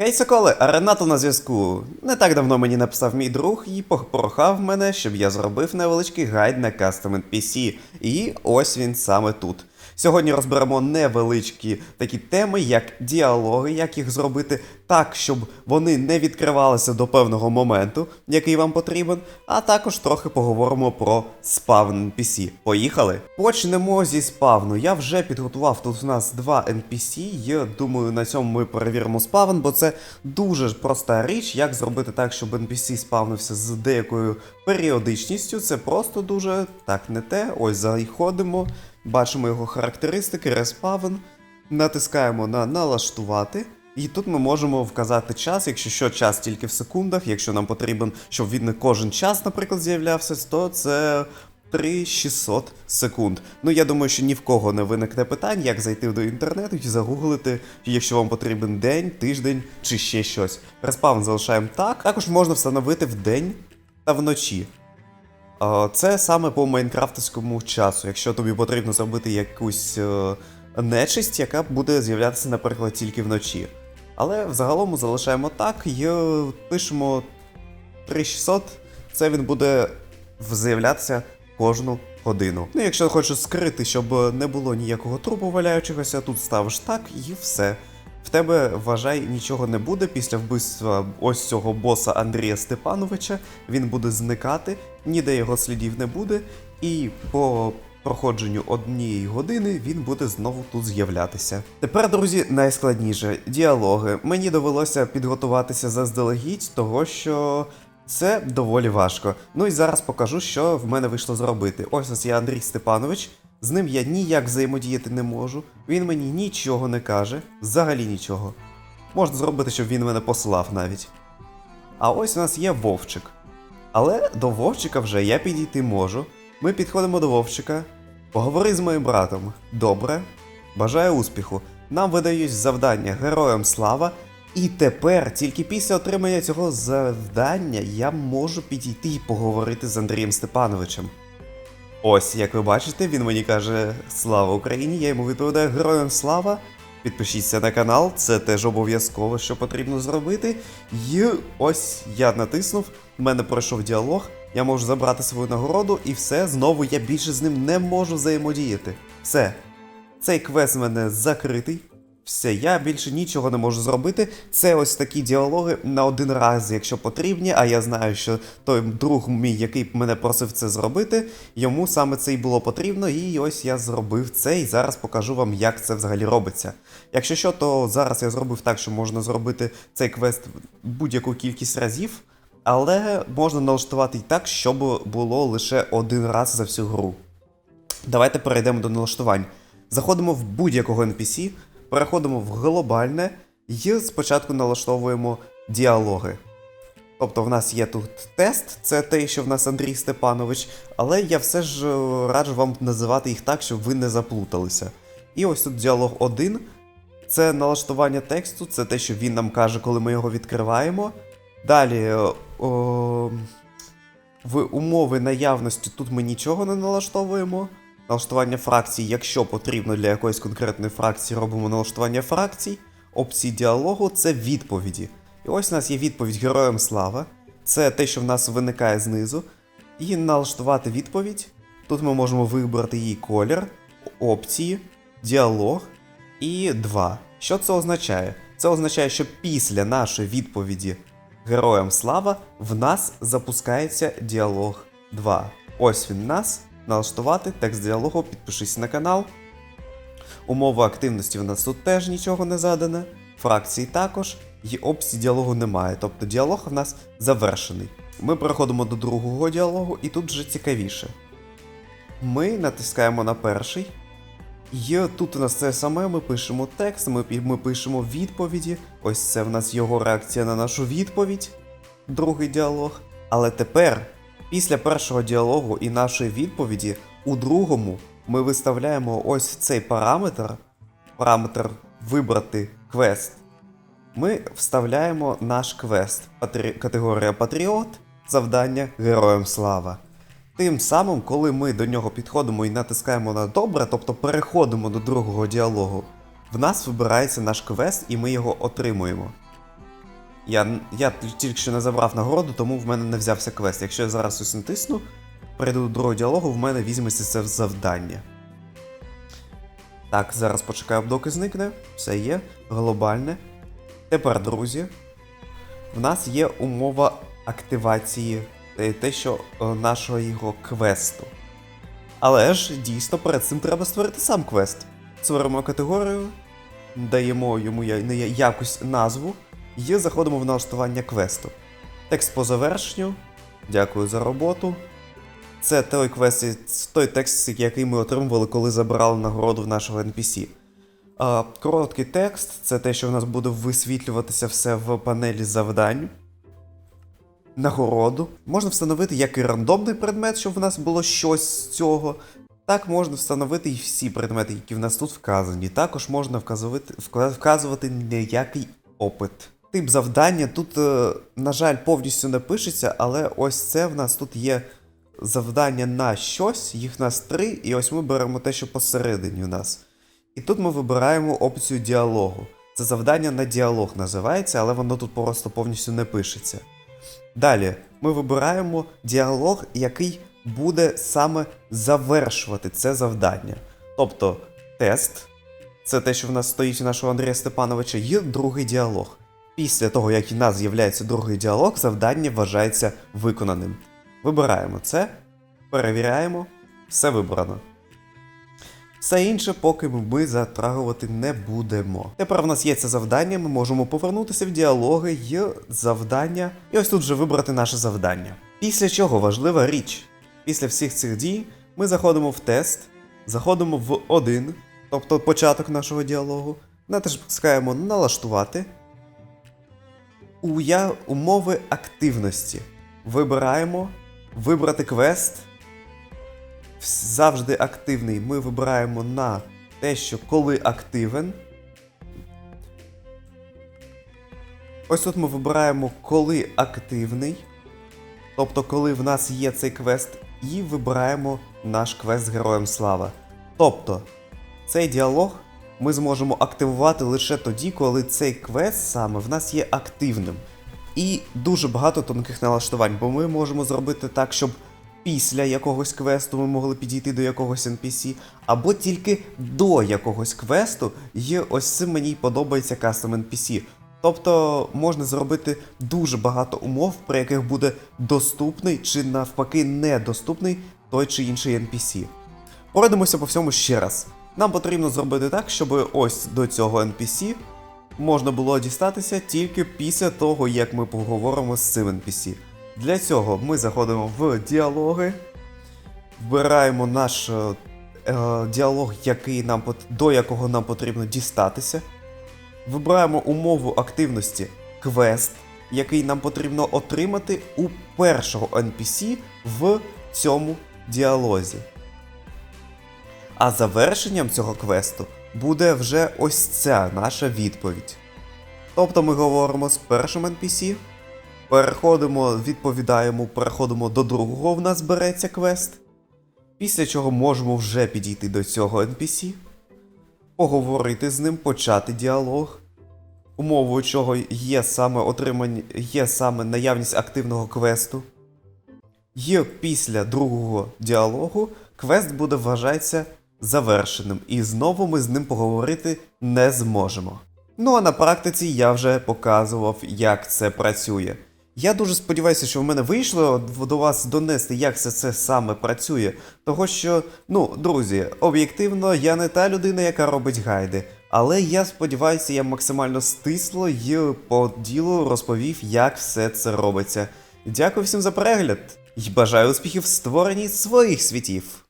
Хей, Соколи, а Ренато на зв'язку. Не так давно мені написав мій друг і попрохав мене, щоб я зробив невеличкий гайд на Custom NPC. І ось він саме тут. Сьогодні розберемо невеличкі такі теми, як діалоги, як їх зробити так, щоб вони не відкривалися до певного моменту, який вам потрібен, а також трохи поговоримо про спавн NPC. Поїхали? Почнемо зі спавну. Я вже підготував тут у нас два NPC. Я думаю, на цьому ми перевіримо спавн, бо це дуже проста річ, як зробити так, щоб NPC спавнився з деякою періодичністю. Це просто дуже так не те. Ось заходимо, бачимо його характеристики, респавн, натискаємо на налаштувати. І тут ми можемо вказати час, якщо що, час тільки в секундах. Якщо нам потрібен, щоб він не кожен час, наприклад, з'являвся, то це 3600 секунд. Ну я думаю, що ні в кого не виникне питань, як зайти до інтернету і загуглити, якщо вам потрібен день, тиждень чи ще щось. Респаун залишаємо так. Також можна встановити в день та вночі. Це саме по майнкрафтовському часу. Якщо тобі потрібно зробити якусь е, нечисть, яка буде з'являтися, наприклад, тільки вночі. Але взагалом залишаємо так і пишемо 3600, це він буде з'являтися кожну годину. Ну, якщо хочеш скрити, щоб не було ніякого трупу валяючогося, тут ставиш так і все. В тебе, вважай, нічого не буде після вбивства ось цього боса Андрія Степановича. Він буде зникати, ніде його слідів не буде, і по проходженню однієї години він буде знову тут з'являтися. Тепер, друзі, найскладніше діалоги. Мені довелося підготуватися заздалегідь, того що це доволі важко. Ну і зараз покажу, що в мене вийшло зробити. Ось ось я Андрій Степанович. З ним я ніяк взаємодіяти не можу. Він мені нічого не каже, взагалі нічого. Можна зробити, щоб він мене послав навіть. А ось у нас є Вовчик. Але до Вовчика вже я підійти можу. Ми підходимо до Вовчика. Поговори з моїм братом. Добре. Бажаю успіху. Нам видають завдання Героям Слава. І тепер, тільки після отримання цього завдання, я можу підійти і поговорити з Андрієм Степановичем. Ось, як ви бачите, він мені каже Слава Україні! Я йому відповідаю Героям Слава. Підпишіться на канал, це теж обов'язково, що потрібно зробити. І ось я натиснув, в мене пройшов діалог, я можу забрати свою нагороду, і все, знову я більше з ним не можу взаємодіяти. Все. Цей квест в мене закритий. Все, я більше нічого не можу зробити. Це ось такі діалоги на один раз, якщо потрібні. А я знаю, що той друг мій, який мене просив це зробити, йому саме це й було потрібно. І ось я зробив це, і зараз покажу вам, як це взагалі робиться. Якщо що, то зараз я зробив так, що можна зробити цей квест будь-яку кількість разів, але можна налаштувати і так, щоб було лише один раз за всю гру. Давайте перейдемо до налаштувань. Заходимо в будь-якого NPC, переходимо в глобальне і спочатку налаштовуємо діалоги. Тобто в нас є тут тест, це те, що в нас Андрій Степанович, але я все ж е, раджу вам називати їх так, щоб ви не заплуталися. І ось тут діалог 1. Це налаштування тексту, це те, що він нам каже, коли ми його відкриваємо. Далі е, о, в умови наявності тут ми нічого не налаштовуємо. Налаштування фракцій, якщо потрібно для якоїсь конкретної фракції, робимо налаштування фракцій. Опції діалогу це відповіді. І ось у нас є відповідь Героям Слава. Це те, що в нас виникає знизу. І налаштувати відповідь. Тут ми можемо вибрати її колір, опції, діалог і 2. Що це означає? Це означає, що після нашої відповіді Героям Слава в нас запускається діалог 2. Ось він в нас. Налаштувати текст діалогу, підпишись на канал. Умова активності в нас тут теж нічого не задане. Фракції також. І опції діалогу немає. Тобто діалог в нас завершений. Ми переходимо до другого діалогу, і тут вже цікавіше. Ми натискаємо на перший. І тут у нас це саме, ми пишемо текст, ми, ми пишемо відповіді. Ось це в нас його реакція на нашу відповідь, другий діалог. Але тепер, після першого діалогу і нашої відповіді, у другому ми виставляємо ось цей параметр, параметр вибрати квест. Ми вставляємо наш квест, категорія Патріот, завдання Героям Слава. Тим самим, коли ми до нього підходимо і натискаємо на добре, тобто переходимо до другого діалогу, в нас вибирається наш квест і ми його отримуємо. Я, я тільки що не забрав нагороду, тому в мене не взявся квест. Якщо я зараз ось натисну, перейду до другого діалогу, в мене візьметься це завдання. Так, зараз почекаю, доки зникне. Все є. Глобальне. Тепер, друзі, в нас є умова активації е, те, що е, нашого його квесту. Але ж дійсно перед цим треба створити сам квест. Створимо категорію, даємо йому якусь назву і заходимо в налаштування квесту. Текст по завершенню. Дякую за роботу. Це той квест, той текст, який ми отримували, коли забирали нагороду в нашого NPC. Короткий текст це те, що в нас буде висвітлюватися все в панелі завдань. Нагороду. Можна встановити як і рандомний предмет, щоб в нас було щось з цього. Так можна встановити і всі предмети, які в нас тут вказані. Також можна вказувати, вказувати ніякий опит. Тип завдання тут, е, на жаль, повністю не пишеться, але ось це в нас тут є завдання на щось, їх нас три, і ось ми беремо те, що посередині у нас. І тут ми вибираємо опцію діалогу. Це завдання на діалог називається, але воно тут просто повністю не пишеться. Далі ми вибираємо діалог, який буде саме завершувати це завдання. Тобто тест, це те, що в нас стоїть у нашого Андрія Степановича, є другий діалог. Після того, як у нас з'являється другий діалог, завдання вважається виконаним. Вибираємо це, перевіряємо, все вибрано. Все інше, поки ми затрагувати не будемо. Тепер в нас є це завдання, ми можемо повернутися в діалоги і завдання, і ось тут вже вибрати наше завдання. Після чого важлива річ. Після всіх цих дій ми заходимо в тест, заходимо в один, тобто початок нашого діалогу, натискаємо налаштувати. Умови активності. Вибираємо вибрати квест завжди активний ми вибираємо на те, що коли активен. Ось тут ми вибираємо коли активний. Тобто, коли в нас є цей квест, і вибираємо наш квест з Героєм Слава. Тобто, цей діалог ми зможемо активувати лише тоді, коли цей квест саме в нас є активним. І дуже багато тонких налаштувань, бо ми можемо зробити так, щоб після якогось квесту ми могли підійти до якогось NPC, або тільки до якогось квесту, і ось цим мені подобається кастом NPC. Тобто можна зробити дуже багато умов, при яких буде доступний чи навпаки недоступний той чи інший NPC. Пройдемося по всьому ще раз. Нам потрібно зробити так, щоб ось до цього NPC можна було дістатися тільки після того, як ми поговоримо з цим NPC. Для цього ми заходимо в діалоги, вбираємо наш е, е, діалог, який нам, до якого нам потрібно дістатися. Вибираємо умову активності квест, який нам потрібно отримати у першого NPC в цьому діалозі. А завершенням цього квесту буде вже ось ця наша відповідь. Тобто ми говоримо з першим NPC, переходимо, відповідаємо, переходимо до другого, в нас береться квест. Після чого можемо вже підійти до цього NPC, поговорити з ним, почати діалог, умовою чого є саме отримання, є саме наявність активного квесту. І після другого діалогу квест буде вважатися завершеним, і знову ми з ним поговорити не зможемо. Ну а на практиці я вже показував, як це працює. Я дуже сподіваюся, що в мене вийшло до вас донести, як це, це саме працює. Того що, ну, друзі, об'єктивно, я не та людина, яка робить гайди. Але я сподіваюся, я максимально стисло і по ділу розповів, як все це робиться. Дякую всім за перегляд і бажаю успіхів в створенні своїх світів.